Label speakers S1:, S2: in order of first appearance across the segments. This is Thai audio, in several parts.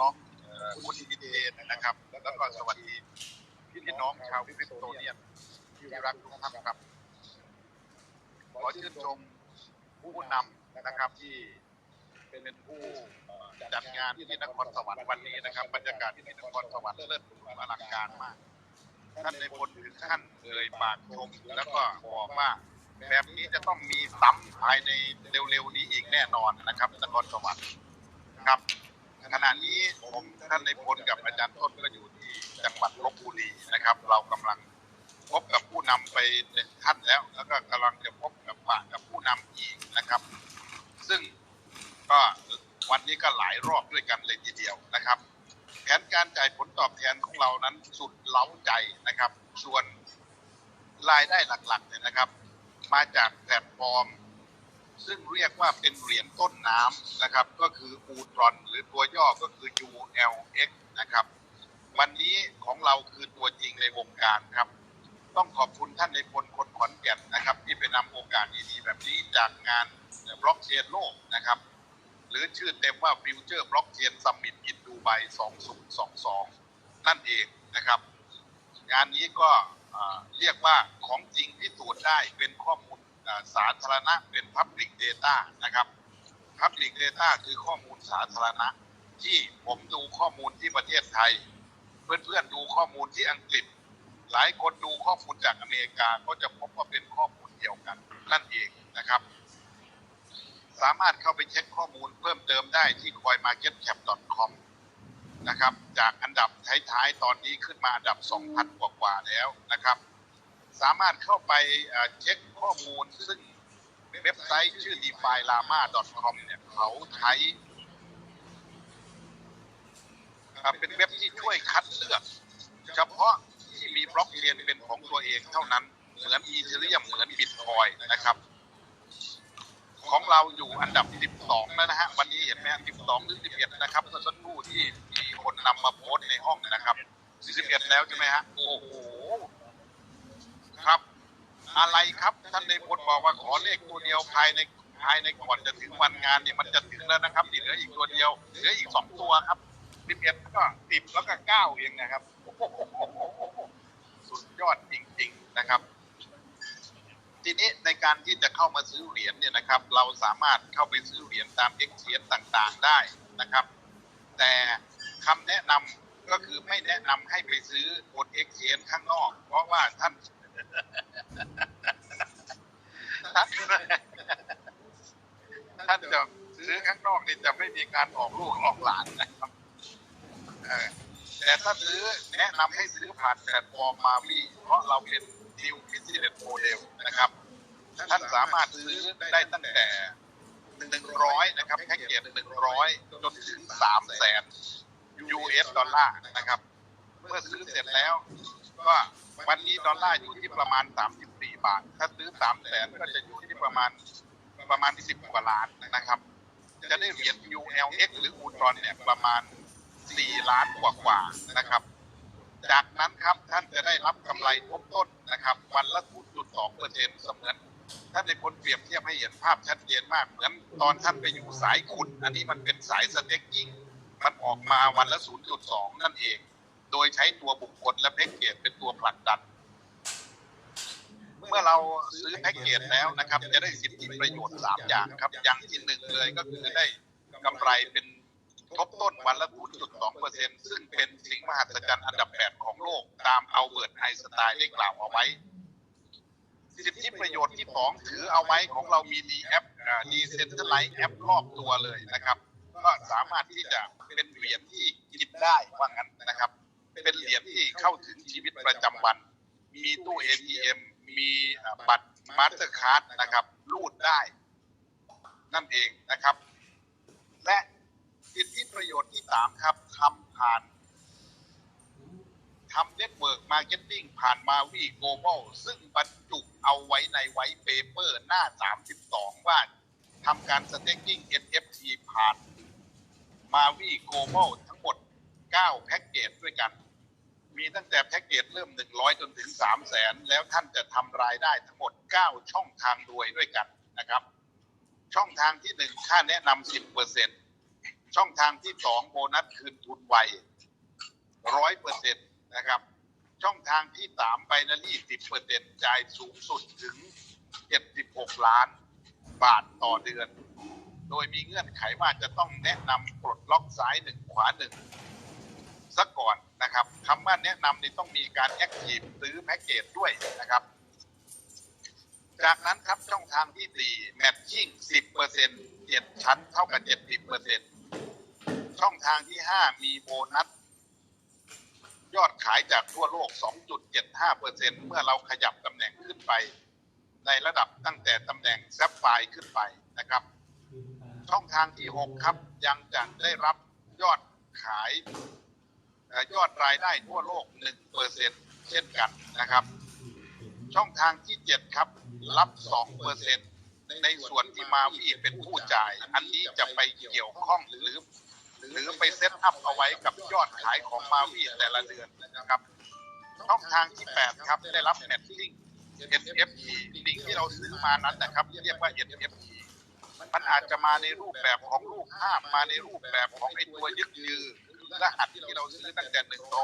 S1: น้องคุณอินเดนนะครับ แล้วก็สวัสดีพี่น้องชาวคริสโตเนียนที่รักทุกท่านครับ ขอชื่นชมผู้นำนะครับที่เป็นผู้จัดงานที่นครสวรรค์วันนี้นะครับบรรยากาศที่นครสวรรค์เลิศอลังการมากท่านในพลถึงขั้นเอ่ยปากชมแล้วก็บอกว่าแบบนี้จะต้องมีซ้ำภายในเร็วๆนี้อีกแน่นอนนะครับนครสวรรค์ครับ ขณะนี้ผมท่านในพลกับอาจารย์ต้นก็อยู่ที่จังหวัดลบบุรีนะครับ เรากำลังพบกับผู้นำไปหนึ่งท่านแล้ว แล้วก็กำลังจะพบกับปะกับผู้นำอีกนะครับ ซึ่งก็วันนี้ก็หลายรอบด้วยกันเลยทีเดียวนะครับ แผนการจ่ายผลตอบแทนของเรานั้นสุดเล้าใจนะครับ ส่วนรายได้หลักๆเนี่ยนะครับ มาจากแพลตฟอร์ม ซึ่งเรียกว่าเป็นเหรียญต้นน้ำนะครับ ก็คืออูตรอน หรือตัวย่อก็คือ ULX นะครับ วันนี้ของเราคือตัวจริงในวงการครับ ต้องขอบคุณท่านในพลคนขอนแก่นนะครับ ที่ไปนำโอกาสดีๆแบบนี้จากงานบล็อกเชนโลกนะครับ หรือชื่อเต็มว่า Future Blockchain Summit in Dubai 2022 นั่นเองนะครับ งานนี้ก็เรียกว่าของจริงพิสูจน์ได้เป็นข้อมูล สาธารณะเป็น Public Data นะครับ Public Data คือข้อมูลสาธารณะ ที่ผมดูข้อมูลที่ประเทศไทย เพื่อนๆดูข้อมูลที่อังกฤษ หลายคนดูข้อมูลจากอเมริกาก็จะพบว่าเป็นข้อมูลเดียวกันนั่นเองนะครับ สามารถเข้าไปเช็คข้อมูลเพิ่มเติมได้ที่ coinmarketcap.com นะครับ จากอันดับท้ายๆตอนนี้ขึ้นมาอันดับ 2,000 กว่าๆแล้วนะครับ สามารถเข้าไปเช็คข้อมูล ซึ่งเว็บไซต์ชื่อ defilama.com เนี่ยเขาใช้เป็นเว็บที่ช่วยคัดเลือก เฉพาะที่มีบล็อกเชนเป็นของตัวเองเท่านั้น เหมือนอีเทเรียมเหมือนบิตคอยนะครับ ของเราอยู่อันดับ 12 แล้วนะฮะ วันนี้เห็นไหมฮะ12 หรือ 11 นะครับเมื่อสักครู่ที่มีคนนำมาโพสต์ในห้องนะครับ 11 แล้วใช่ไหมฮะ โอ้โห ครับ อะไรครับท่านในพลบอกว่าขอเลขตัวเดียวภายในภายในก่อนจะถึงวันงานเนี่ยมันจะถึงแล้วนะครับเหลืออีกตัวเดียวเหลืออีกสองตัวครับ11ก็10แล้วก็9เองนะครับสุดยอดจริง ๆนะครับ ทีนี้ในการที่จะเข้ามาซื้อเหรียญเนี่ยนะครับ เราสามารถเข้าไปซื้อเหรียญตามเอ็กเชียนต่างๆได้นะครับ แต่คำแนะนำก็คือไม่แนะนำให้ไปซื้อบนเอ็กเชียนข้างนอก เพราะว่าท่าน ท่านท่านจะซื้อข้างนอกนี่จะไม่มีการออกลูกออกหลานนะครับแต่ถ้าซื้อแนะนำให้ซื้อผ่านแพลตฟอร์มมาวีเพราะเราเป็นดิวพิเศษโมเดลนะครับ ท่านสามารถซื้อได้ตั้งแต่หนึ่งร้อยนะครับแพ็กเกจหนึ่งร้อยจนถึงสามแสน US ดอลลาร์นะครับ เมื่อซื้อเสร็จแล้ว ก็วันนี้ดอลลาร์อยู่ที่ประมาณ 34 บาท ถ้าซื้อ3แสนก็จะอยู่ที่ประมาณประมาณ 10 กว่าล้านนะครับ จะได้เหรียญ ULX หรืออูตรอนเนี่ยประมาณ 4 ล้านกว่าๆนะครับ จากนั้นครับท่านจะได้รับกำไรทบต้นนะครับ วันละ 0.2เปอร์เซ็นต์เสมือนท่านในผลเปรียบเทียบให้เห็นภาพชัดเจนมากเหมือนตอนท่านไปอยู่สายขุด อันนี้มันเป็นสายสเต็กกิ้งมันออกมาวันละ 0.2 นั่นเอง โดยใช้ตัวบุคคลและแพ็กเกจเป็นตัวผลักดัน เมื่อเราซื้อแพ็กเกจแล้วนะครับ จะได้สิทธิประโยชน์3อย่างครับ อย่างที่หนึ่งเลยก็คือได้กำไรเป็นทบต้นวันละ 0.2เปอร์เซ็นซึ่งเป็นสิ่งมหัศจรรย์อันดับ 8 ของโลก ตามเอาเบิร์ตไอน์สไตน์ได้กล่าวเอาไว้ สิทธิประโยชน์ที่สองถือเอาไว้ของเรามีดีแอปดีเซนเตอร์ไลท์แอปรอบตัวเลยนะครับ ก็สามารถที่จะเป็นเหรียญที่กินได้ว่างั้นนะครับ เป็นเหรียญที่เข้าถึงชีวิตประจำวัน มีตู้ ATM มีอ่าบัตรมาสเตอร์คาร์ดนะครับรูดได้ นั่นเองนะครับ และสิทธิประโยชน์ที่สามครับทำผ่านทำเน็ตเวิร์กมาร์เก็ตติ้งผ่านมาวีโกลบอลซึ่งบรรจุเอาไว้ในไวท์เปเปอร์หน้า 32 ว่าทำการสเต็กกิ้ง NFT ผ่านมาวีโกลบอลทั้งหมด 9 แพ็กเกจด้วยกัน มีตั้งแต่แพ็กเกจเริ่ม 100 จนถึง 3 0 0แสนแล้วท่านจะทำรายได้ทั้งหมด 9 ช่องทางรวยด้วยกันนะครับ ช่องทางที่ 1 ค่าแนะนำ10เปอร์เซ็นต์ช่องทางที่สองโบนัสคืนทุนไวร้อยเปอร์เซ็นต์นะครับ ช่องทางที่สามไบนารี่สิบเปอร์เซ็นต์จ่ายสูงสุดถึงเจ็ดสิบหกล้านบาทต่อเดือน โดยมีเงื่อนไขว่าจะต้องแนะนำปลดล็อกซ้ายหนึ่งขวาหนึ่งซะก่อน นะครับคำว่าแนะนำนี่ต้องมีการแอคทีฟซื้อแพ็กเกจด้วยนะครับ จากนั้นครับช่องทางที่สี่แมทชิ่งสิบเปอร์เซ็นเจ็ดชั้นเท่ากับเจ็ดสิบเปอร์เซ็นต์ช่องทางที่ห้ามีโบนัส ยอดขายจากทั่วโลก 2.75เปอร์เซ็นเมื่อเราขยับตำแหน่งขึ้นไป ในระดับตั้งแต่ตำแหน่งแซฟไฟร์ขึ้นไปนะครับ ช่องทางที่ 6 ครับยังจะได้รับยอดขาย ยอดรายได้ทั่วโลก1เปอร์เซ็นเช่นกันนะครับ ช่องทางที่ 7 ครับ รับ2เปอร์เซ็นในส่วนที่มาวีเป็นผู้จ่าย อันนี้จะไปเกี่ยวข้องหรือ หรือไปเซตอัพเอาไว้กับยอดขายของมาวีแต่ละเดือนนะครับ ช่องทางที่ 8 ครับได้รับแมทชิ่ง NFE สิ่งที่เราซื้อมานั้นนะครับ เรียกว่า NFE มันอาจจะมาในรูปแบบของรูปภาพมาในรูปแบบของไอตัวยึกยือ รหัสที่เราซื้อตั้งแต่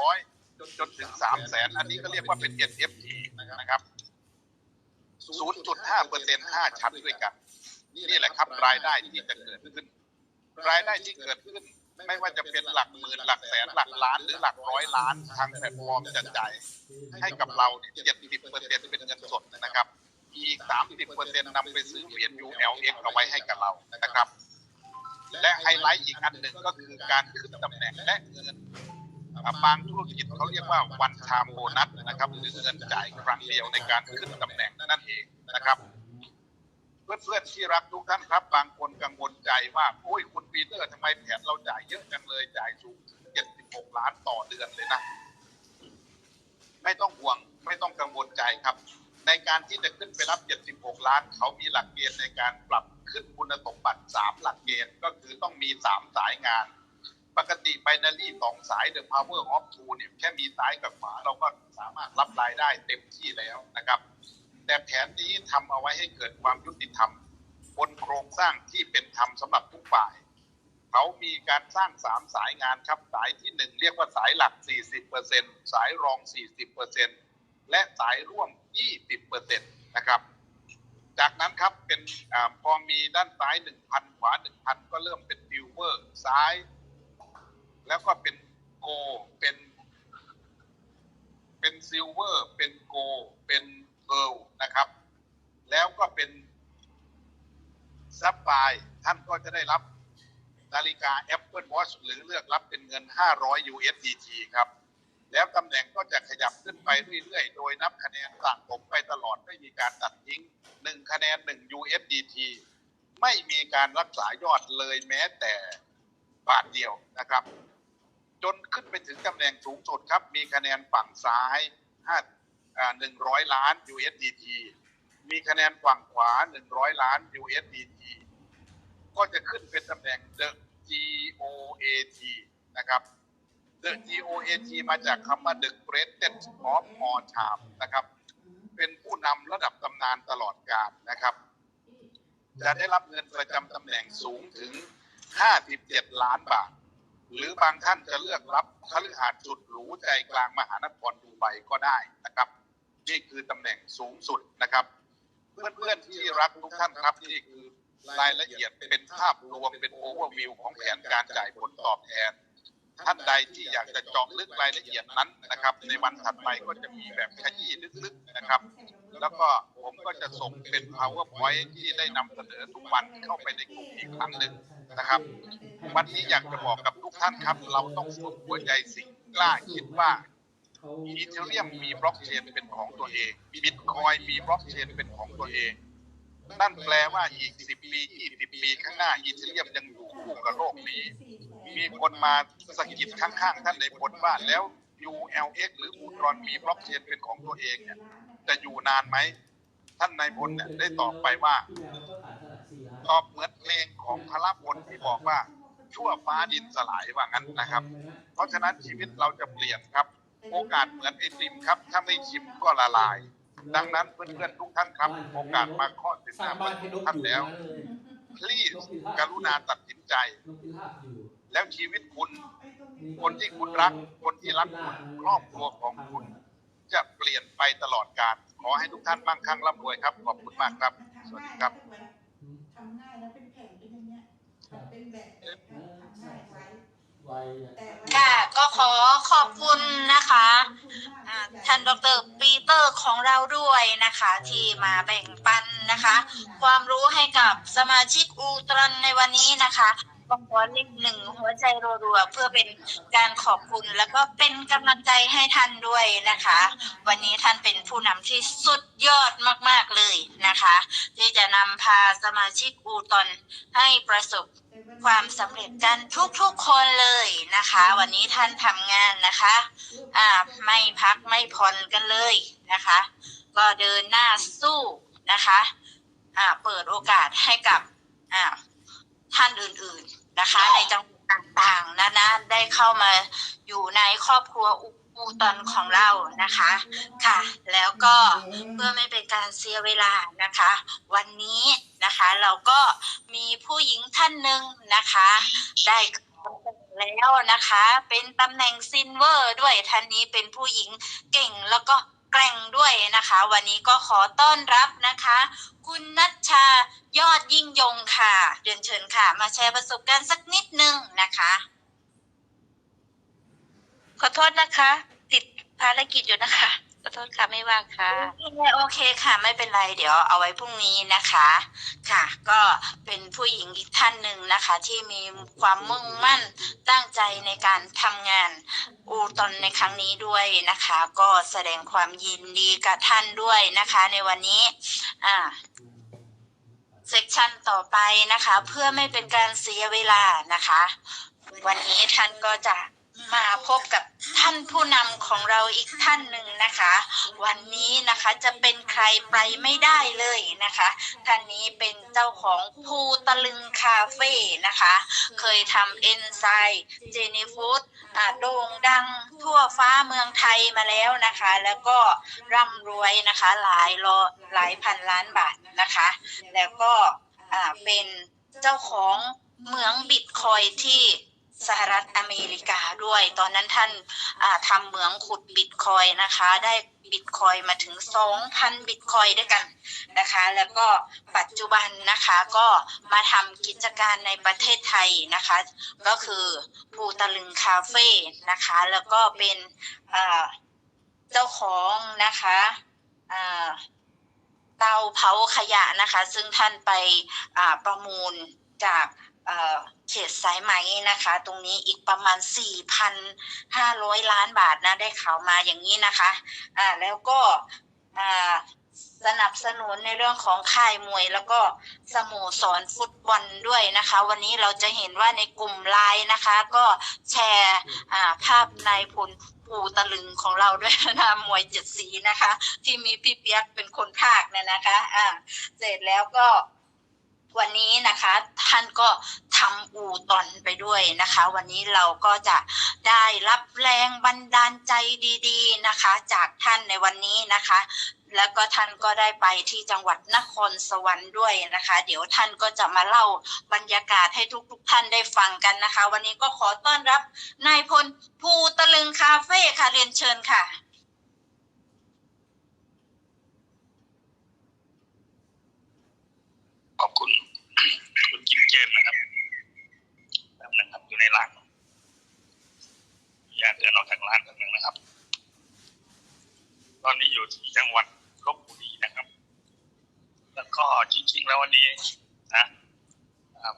S1: 100จนจนถึง3แสนอันนี้ก็เรียกว่าเป็น NFE นะครับ0.5เปอร์เซ็นต์5ชั้นด้วยกัน นี่แหละครับรายได้ที่จะเกิดขึ้น รายได้ที่เกิดขึ้น ไม่ว่าจะเป็นหลักหมื่นหลักแสนหลักล้านหรือหลักร้อยล้านทางแพลตฟอร์มจะจ่ายให้กับเราเนี่ย70เปอร์เซ็นต์เป็นเงินสดนะครับ อีก30เปอร์เซ็นต์นำไปซื้อเหรียญ ULX เอาไว้ให้กับเรานะครับ และไฮไลท์อีกอันหนึ่งก็คือการขึ้นตำแหน่งและเงินบางธุรกิจเขาเรียกว่าวันชามโบนัสนะครับหรือเงินจ่ายครั้งเดียวในการขึ้นตำแหน่งนั่นเองนะครับ เพื่อนๆที่รักทุกท่านครับ บางคนกังวลใจว่าโอ้ยคุณปีเตอร์ทำไมแผนเราจ่ายเยอะจังเลยจ่ายสูงถึง76 ล้านต่อเดือนเลยนะไม่ต้องห่วงไม่ต้องกังวลใจครับ ในการที่จะขึ้นไปรับ 76 ล้าน เขามีหลักเกณฑ์ในการปรับ ขึ้นคุณสมบัติ3หลักเกณฑ์ก็คือต้องมี3สายงาน ปกติไบนารีสองสาย The Power of Two เนี่ยแค่มีซ้ายกับขวาเราก็สามารถรับรายได้เต็มที่แล้วนะครับ แต่แผนนี้ทำเอาไว้ให้เกิดความยุติธรรม บนโครงสร้างที่เป็นธรรมสำหรับทุกฝ่ายเขามีการสร้างสามสายงานครับสายที่หนึ่งเรียกว่าสายหลัก 40%สายรอง 40%และสายร่วม 20%นะครับ จากนั้นครับ เป็นอพอมีด้านซ้าย1,000ขวา1,000ก็เริ่มเป็นฟิวเวอร์ซ้าย แล้วก็เป็นโก เป็น เป็นซิลเวอร์ เป็นโก เป็นเพิลนะครับ แล้วก็เป็นซับไฟท่านก็จะได้รับนาฬิกา Apple Watch หรือเลือกรับเป็นเงิน 500 USDT ครับ แล้วตำแหน่งก็จะขยับขึ้นไปเรื่อยๆ โดยนับคะแนนสั่งผมไปตลอดไม่มีการตัดทิ้ง1คะแนน1 USDT ไม่มีการรักษายอดเลยแม้แต่บาทเดียวนะครับ จนขึ้นไปถึงตำแหน่งสูงสุดครับ มีคะแนนฝั่งซ้าย5อ่า100 ล้าน USDT มีคะแนนฝั่งขวา 100 ล้าน USDT ก็จะขึ้นเป็นตำแหน่ง The GOAT นะครับ The GOAT มาจากคำว่า The Greatest of All Time นะครับ เป็นผู้นำระดับตำนานตลอดกาลนะครับ จะได้รับเงินประจำตำแหน่งสูงถึง 57 ล้านบาท หรือบางท่านจะเลือกรับคฤหาสน์สุดหรูใจกลางมหานครดูไบก็ได้นะครับ นี่คือตำแหน่งสูงสุดนะครับ เพื่อนๆที่รักทุกท่านครับนี่คือรายละเอียดเป็นภาพรวมเป็นโอเวอร์วิวของแผนการจ่ายผลตอบแทน ท่านใดที่อยากจะเจาะลึกรายละเอียดนั้นนะครับ ในวันถัดไปก็จะมีแบบขยี้ลึกๆนะครับ แล้วก็ผมก็จะส่งเป็น powerpoint ที่ได้นำเสนอทุกวันเข้าไปในกลุ่มอีกครั้งหนึ่งนะครับ วันนี้อยากจะบอกกับทุกท่านครับ เราต้องฝึกหัวใจสิ่งกล้าคิดว่าอีเทเรียมมีบล็อกเชนเป็นของตัวเองบิตคอยมีบล็อกเชนเป็นของตัวเองนั่นแปลว่าอีก 10 ปี 20 ปีข้างหน้าอีเทเรียมยังอยู่คู่กับโลกนี้ มีคนมาสะกิดข้างๆ ท่านในพลว่าแล้ว ULX หรืออูตรอนมีบล็อกเชนเป็นของตัวเองเนี่ยจะอยู่นานไหม ท่านนายพลเนี่ยได้ตอบไปว่า ตอบเหมือนเพลงของพระพลที่บอกว่า ชั่วฟ้าดินสลายว่างั้นนะครับ เพราะฉะนั้นชีวิตเราจะเปลี่ยนครับ โอกาสเหมือนไอติมครับ ถ้าไม่ชิมก็ละลาย ดังนั้นเพื่อนๆทุกท่านครับ โอกาสมาเคาะติด
S2: สร้า
S1: ตางม
S2: บ้านให้นก
S1: ท่าน
S2: อยู่
S1: แล้ว
S2: นะ
S1: please กรุณาตัดสินใจ
S2: นกพิราบอยู่
S1: แล้วชีวิตคุณ คนที่คุณรัก คนที่รักคุณครอบครัวของคุณ จะเปลี่ยนไปตลอดกาลขอให้ทุกท่านมั่งคั่งร่ำรวยครับ ขอบคุณมากครับ สวัสดีครับ
S2: ทำง่ายนะเป็นแผ่นเป็นอย่างเงี้ยมันเป็นแบบทำง่ายไว้
S3: ไวอะ
S2: แต่ว่า
S4: ค่ะก็ขอขอบคุณนะคะอ่าท่านดรปีเตอร์ของเราด้วยนะคะ ที่มาแบ่งปันนะคะ ความรู้ให้กับสมาชิกอูตรันในวันนี้นะคะ ก็ขอเลขหนึ่งหัวใจรัวๆเพื่อเป็นการขอบคุณ แล้วก็เป็นกำลังใจให้ท่านด้วยนะคะ วันนี้ท่านเป็นผู้นำที่สุดยอดมากๆเลยนะคะ ที่จะนำพาสมาชิกอูตอนให้ประสบความสำเร็จกันทุกๆคนเลยนะคะ วันนี้ท่านทำงานนะคะอ่าไม่พักไม่ผ่อนกันเลยนะคะ ก็เดินหน้าสู้นะคะอ่าเปิดโอกาสให้กับอ่าท่านอื่นๆ นะคะ ในจังหวัดต่างๆนะนะได้เข้ามาอยู่ในครอบครัวอุปูตอนของเรานะคะค่ะ แล้วก็เพื่อไม่เป็นการเสียเวลานะคะ วันนี้นะคะเราก็มีผู้หญิงท่านหนึ่งนะคะ ได้แล้วนะคะ เป็นตำแหน่งซินเวอร์ด้วยท่านนี้เป็นผู้หญิงเก่งแล้วก็ แกร่งด้วยนะคะ วันนี้ก็ขอต้อนรับนะคะ คุณนัชชายอดยิ่งยงค่ะเรียนเชิญค่ะ มาแชร์ประสบการณ์สักนิดนึงนะคะ
S5: ขอโทษนะคะ ติดภารกิจอยู่นะคะ ขอโทษค่ะไม่ว่างค่ะ
S4: โอเคค่ะ ไม่เป็นไรเดี๋ยวเอาไว้พรุ่งนี้นะคะ ค่ะ ก็เป็นผู้หญิงอีกท่านหนึ่งนะคะ ที่มีความมุ่งมั่นตั้งใจในการทำงานอูตอนในครั้งนี้ด้วยนะคะ ก็แสดงความยินดีกับท่านด้วยนะคะ ในวันนี้อ่าเซกชันต่อไปนะคะ เพื่อไม่เป็นการเสียเวลานะคะ วันนี้ท่านก็จะ มาพบกับท่านผู้นำของเราอีกท่านหนึ่งนะคะ วันนี้นะคะจะเป็นใครไปไม่ได้เลยนะคะ ท่านนี้เป็นเจ้าของภูตะลึงคาเฟ่นะคะ เคยทำเอนไซม์เจนี่ฟูดโด่งดังทั่วฟ้าเมืองไทยมาแล้วนะคะ แล้วก็ร่ำรวยนะคะหลายรอหลายพันล้านบาทนะคะ แล้วก็เป็นเจ้าของเหมืองบิตคอยที่ สหรัฐอเมริกาด้วย ตอนนั้นท่านาทำเหมืองขุดบิตคอยนะคะ ได้บิตคอยมาถึง 2,000 บิตคอยด้วยกันนะคะ แล้วก็ปัจจุบันนะคะก็มาทำกิจการในประเทศไทยนะคะ ก็คือภูตะลึงคาเฟ่นะคะ แล้วก็เป็นเจ้าของนะคะเตาเผาขยะนะคะ ซึ่งท่านไปประมูลจาก เขตสายไหมนะคะ ตรงนี้อีกประมาณ 4,500 ล้านบาทนะได้ข่าวมาอย่างนี้นะคะอ่าแล้วก็อ่าสนับสนุนในเรื่องของค่ายมวยแล้วก็สโมสรฟุตบอลด้วยนะคะ วันนี้เราจะเห็นว่าในกลุ่มไลน์นะคะ ก็แชร์ภาพนายพลปูตะลึงของเราด้วยนะมวยเจ็ดสีนะคะ ที่มีพี่เปียกเป็นคนภาคเนี่ยนะคะ อ่า เสร็จแล้วก็ วันนี้นะคะท่านก็ทำอูตอนไปด้วยนะคะ วันนี้เราก็จะได้รับแรงบันดาลใจดีๆนะคะ จากท่านในวันนี้นะคะ แล้วก็ท่านก็ได้ไปที่จังหวัดนครสวรรค์ด้วยนะคะ เดี๋ยวท่านก็จะมาเล่าบรรยากาศให้ทุกๆท่านได้ฟังกันนะคะ วันนี้ก็ขอต้อนรับนายพลภูตะลึงคาเฟ่ค่ะเรียนเชิญค่ะ
S6: ขอบคุณ คุณจิมเจนนะครับแป๊บหนึงครับอยู่ในร้านอย่าเดินออกจากร้านแป๊บหนึงนะครับ ตอนนี้อยู่ที่จังหวัดลบบุรีนะครับ แล้วก็จริง ๆ แล้ววั นนี้นะ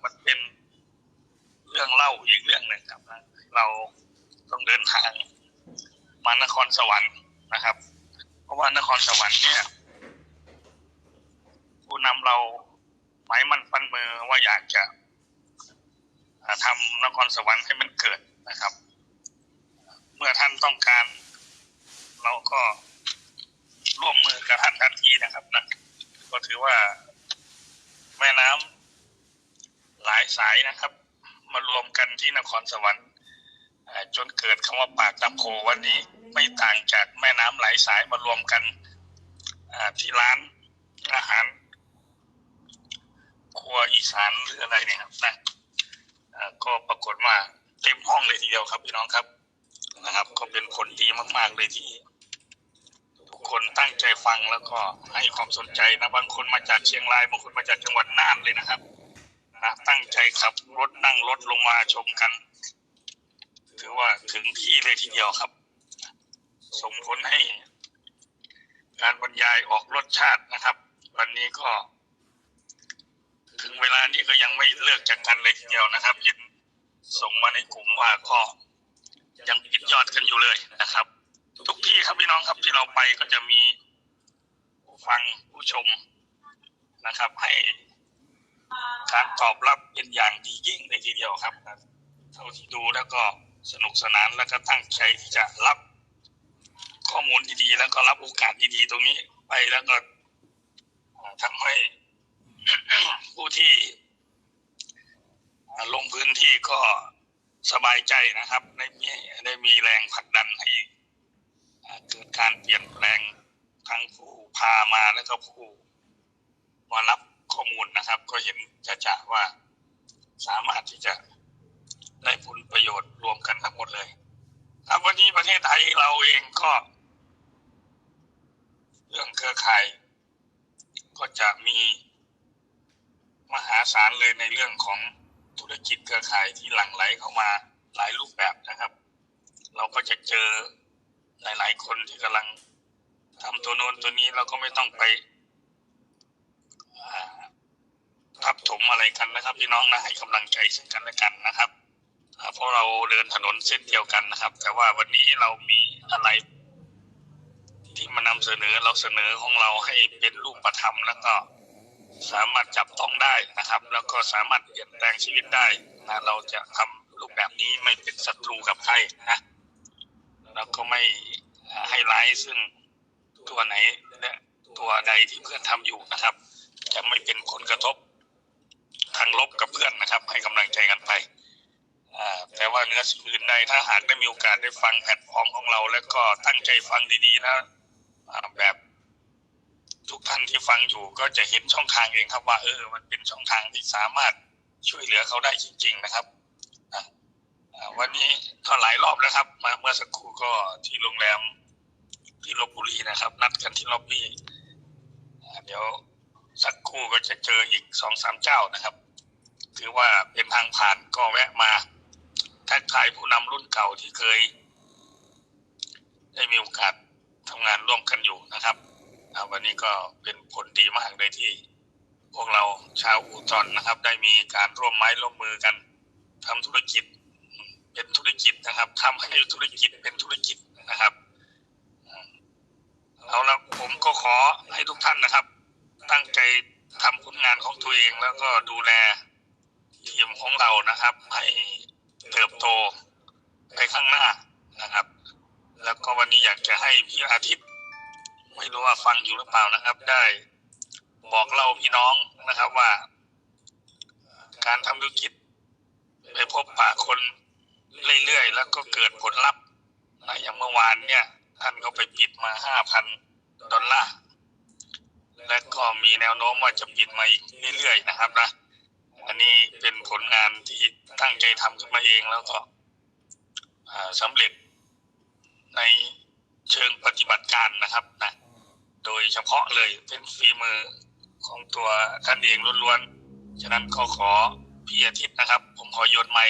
S6: มันเป็นเรื่องเล่าอีกเรื่องหนึ่งครับนะเราต้องเดินทางมานครสวรรค์นะครับ เพราะว่านครสวรรค์เนี่ย ผู้นำเราหมายมันฟันมือว่าอยากจะทำนครสวรรค์ให้มันเกิดนะครับ เมื่อท่านต้องการ เราก็ร่วมมือกับท่านทันทีนะครับนะก็ถือว่าแม่น้ำหลายสายนะครับ มารวมกันที่นคร สวรรค์จนเกิดคำว่าปากตำโพวันนี้ไม่ต่างจากแม่น้ำหลสายมารวมกันที่ร้านอาหารครัวอีสานหรืออะไรเนี่ยครับนะก็ปรากฏว่าเต็มห้องเลยทีเดียวครับพี่น้องครับนะครับ ก็เป็นผลดีมาก ๆ เลยที่ ทุกคนตั้งใจฟังแล้วก็ให้ความสนใจนะบางคนมาจากเชียงรายบางคนมาจากจังหวัดน่านเลยนะครับ นะตั้งใจขับรถนั่งรถลงมาชมกัน ถือว่าถึงที่เลยทีเดียวครับ ส่งผลให้ การบรรยายออกรสชาตินะครับ วันนี้ก็ ถึงเวลานี้ก็ยังไม่เลิกจากกันเลยทีเดียวนะครับเห็นส่งมาในกลุ่มว่าก็ยังปิดยอดกันอยู่เลยนะครับ ทุกที่ครับพี่น้องครับที่เราไปก็จะมีผู้ฟังผู้ชมนะครับ ให้ การตอบรับเป็นอย่างดียิ่งเลยทีเดียวครับ เท่าที่ดูแล้วก็สนุกสนานแล้วก็ตั้งใจที่จะรับ ข้อมูลดีๆแล้วก็รับโอกาสดีๆตรงนี้ไปแล้วก็ทำให้ผู้ที่ลงพื้นที่ก็สบายใจนะครับ ได้มีได้มีแรงผลักดันให้เกิดการเปลี่ยนแปลงทั้งผู้พามาแล้วก็ผู้มารับ นะครับ ก็เห็นจะจะว่าสามารถที่จะได้ผลประโยชน์รวมกันทั้งหมดเลย ครับวันนี้ประเทศไทยเราเองก็ เรื่องเครือข่าย ก็จะมีมหาศาลเลยในเรื่องของธุรกิจเครือข่ายที่หลั่งไหลเข้ามาหลายรูปแบบนะครับ เราก็จะเจอหลาย ๆ คนที่กำลังทำตัวโน้นตัวนี้เราก็ไม่ต้องไปอ่า ทับถมอะไรกันนะครับพี่น้องนะให้กำลังใจซึ่งกันและกันนะครับเพราะเราเดินถนนเส้นเดียวกันนะครับ แต่ว่าวันนี้เรามีอะไร ที่มานำเสนอเราเสนอของเราให้เป็นรูปธรรมแล้วก็สามารถจับต้องได้นะครับ แล้วก็สามารถเปลี่ยนแปลงชีวิตได้นะเราจะทำรูปแบบนี้ไม่เป็นศัตรูกับใครนะแล้วก็ไม่ให้ร้ายซึ่งตัวไหนและตัวใดที่เพื่อนทำอยู่นะครับ จะไม่เป็นผลกระทบ ทางลบกับเพื่อนนะครับ ให้กำลังใจกันไปแต่ว่าเนื้อสิ่งอื่นใดถ้าหากได้มีโอกาสได้ฟังแพลตฟอร์มของเรา แล้วก็ตั้งใจฟังดีๆนะแบบทุกท่านที่ฟังอยู่ก็จะเห็นช่องทางเองครับว่าเออ มันเป็นช่องทางที่สามารถช่วยเหลือเขาได้จริง ๆ นะครับวันนี้ก็หลายรอบแล้วครับ มาเมื่อสักครู่ก็ที่โรงแรมที่ลบบุรีนะครับ นัดกันที่ล็อบบี้เดี๋ยวสักครู่ก็จะเจออีกสองสามเจ้านะครับ ถือว่าเป็นทางผ่านก็แวะมาทักทายผู้นำรุ่นเก่าที่เคย ได้มีโอกาสทำงานร่วมกันอยู่นะครับวันนี้ก็เป็นผลดีมากเลยที่ พวกเราชาวอู่ตอนนะครับ ได้มีการร่วมไม้ร่วมมือกันทำธุรกิจเป็นธุรกิจนะครับทำให้ธุรกิจเป็นธุรกิจนะครับเอาละผมก็ขอให้ทุกท่านนะครับ ตั้งใจทำผลงานของตัวเองแล้วก็ดูแล นะครับ ให้เติบโตไปข้างหน้านะครับ แล้วก็วันนี้อยากจะให้พี่อาทิตย์ ไม่รู้ว่าฟังอยู่หรือเปล่านะครับ ได้บอกเล่าพี่น้องนะครับว่า การทำธุรกิจไปพบปะคนเรื่อยๆ แล้วก็เกิดผลลัพธ์นะอย่างเมื่อวานเนี่ยท่านก็ไปปิดมาห้าพันดอลลาร์และก็มีแนวโน้มว่าจะปิดมาอีกเรื่อยๆนะครับนะ อันนี้เป็นผลงานที่ตั้งใจทำขึ้นมาเองแล้วก็สำเร็จในเชิงปฏิบัติการนะครับนะโดยเฉพาะเลยเป็นฝีมือของตัวท่านเองล้วนๆ ฉะนั้นก็ขอพี่อาทิตย์นะครับ ผมขอโยนไม้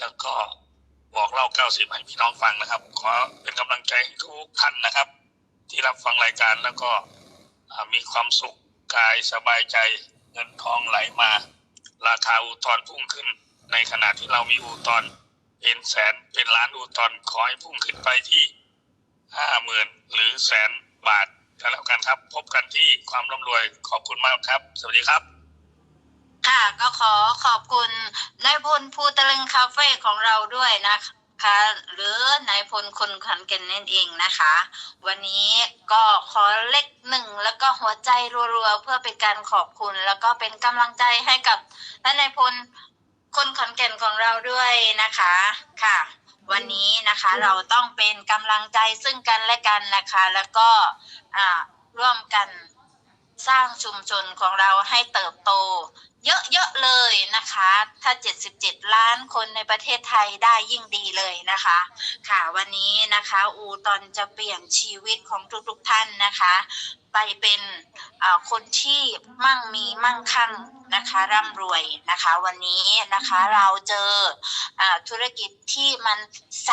S6: แล้วก็บอกเล่าเก้าสิบให้พี่น้องฟังนะครับ ขอเป็นกำลังใจให้ทุกท่านนะครับ ที่รับฟังรายการแล้วก็มีความสุขกายสบายใจเงินทองไหลมา ราคาอุตอนพุ่งขึ้น ในขณะที่เรามีอุตอนเป็นแสนเป็นล้านอุตอนขอให้พุ่งขึ้นไปที่ห้าหมื่นหรือแสนบาทก็แล้วกันครับ พบกันที่ความร่ำรวยขอบคุณมากครับ สวัสดีครับ
S4: ค่ะก็ขอขอบคุณนายพลภูตะลึงคาเฟ่ของเราด้วยนะคะ หรือนายพลคนขันเก่นนั่นเองนะคะ วันนี้ก็ขอเลขหนึ่งแล้วก็หัวใจรัวๆ เพื่อเป็นการขอบคุณ แล้วก็เป็นกำลังใจให้กับท่านนายพลคนขอนแก่นของเราด้วยนะคะค่ะ วันนี้นะคะเราต้องเป็นกำลังใจซึ่งกันและกันนะคะ แล้วก็อ่าร่วมกันสร้างชุมชนของเราให้เติบโต เยอะๆเลยนะคะ ถ้า 77 ล้านคนในประเทศไทยได้ยิ่งดีเลยนะคะ ค่ะวันนี้นะคะอูตอนจะเปลี่ยนชีวิตของทุกๆท่านนะคะ ไปเป็นอ่าคนที่มั่งมีมั่งคั่งนะคะร่ำรวยนะคะ วันนี้นะคะเราเจออาธุรกิจที่มันใส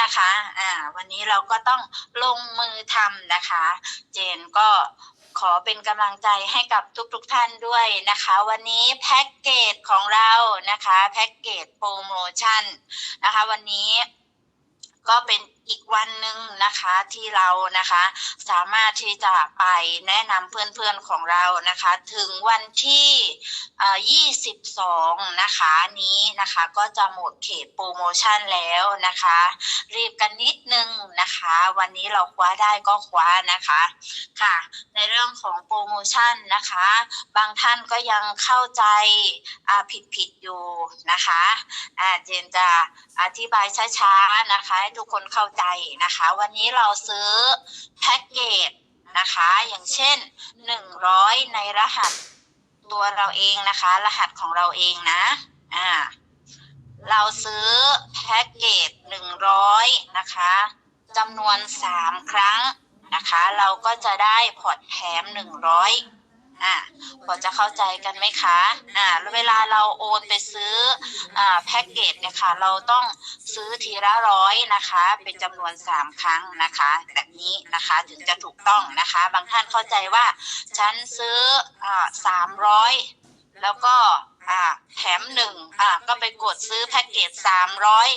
S4: นะคะอ่าวันนี้เราก็ต้องลงมือทำนะคะ เจนก็ ขอเป็นกำลังใจให้กับทุกๆทท่านด้วยนะคะ วันนี้แพ็กเกจของเรานะคะแพ็กเกจโปรโมชั่นนะคะ วันนี้ก็เป็น อีกวันหนึ่งนะคะที่เรานะคะ สามารถที่จะไปแนะนำเพื่อนๆของเรานะคะ ถึงวันที่ 22 นะคะนี้นะคะก็จะหมดเขตโปรโมชั่นแล้วนะคะ รีบกันนิดนึงนะคะ วันนี้เราคว้าได้ก็คว้านะคะค่ะ ในเรื่องของโปรโมชั่นนะคะ บางท่านก็ยังเข้าใจอ่าผิดอยู่นะคะเจนจะอธิบายช้าๆนะคะ ให้ทุกคนเข้าใจนะคะ วันนี้เราซื้อแพ็กเกจนะคะ อย่างเช่น 100 ในรหัสตัวเราเองนะคะ รหัสของเราเองนะอ่าเราซื้อแพ็กเกจ 100 นะคะจำนวน 3 ครั้งนะคะ เราก็จะได้พอร์ตแถม 100 อะพอจะเข้าใจกันไหมคะอ่าเวลาเราโอนไปซื้ออ่าแพ็กเกจเนี่ยค่ะเราต้องซื้อทีละร้อยนะคะ เป็นจำนวนสามครั้งนะคะแบบนี้นะคะถึงจะถูกต้องนะคะ บางท่านเข้าใจว่าฉันซื้ออ่าสามร้อยแล้วก็อ่าแถมหนึ่งอ่าก็ไปกดซื้อแพ็กเกจสามร้อย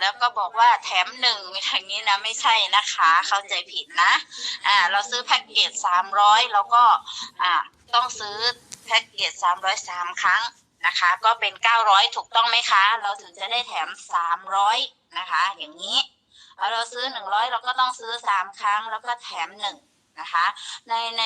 S4: แล้วก็บอกว่าแถมหนึ่งอย่างนี้นะไม่ใช่นะคะ เข้าใจผิดนะอ่าเราซื้อแพ็กเกจสามร้อยแล้วก็อ่า ต้องซื้อแพ็กเกจ303 ครั้งนะคะ ก็เป็น 900 ถูกต้องไหมคะ เราถึงจะได้แถม 300 นะคะ อย่างนี้เอาเราซื้อ 100 เราก็ต้องซื้อ 3 ครั้งแล้วก็แถม 1 นะคะ ในใน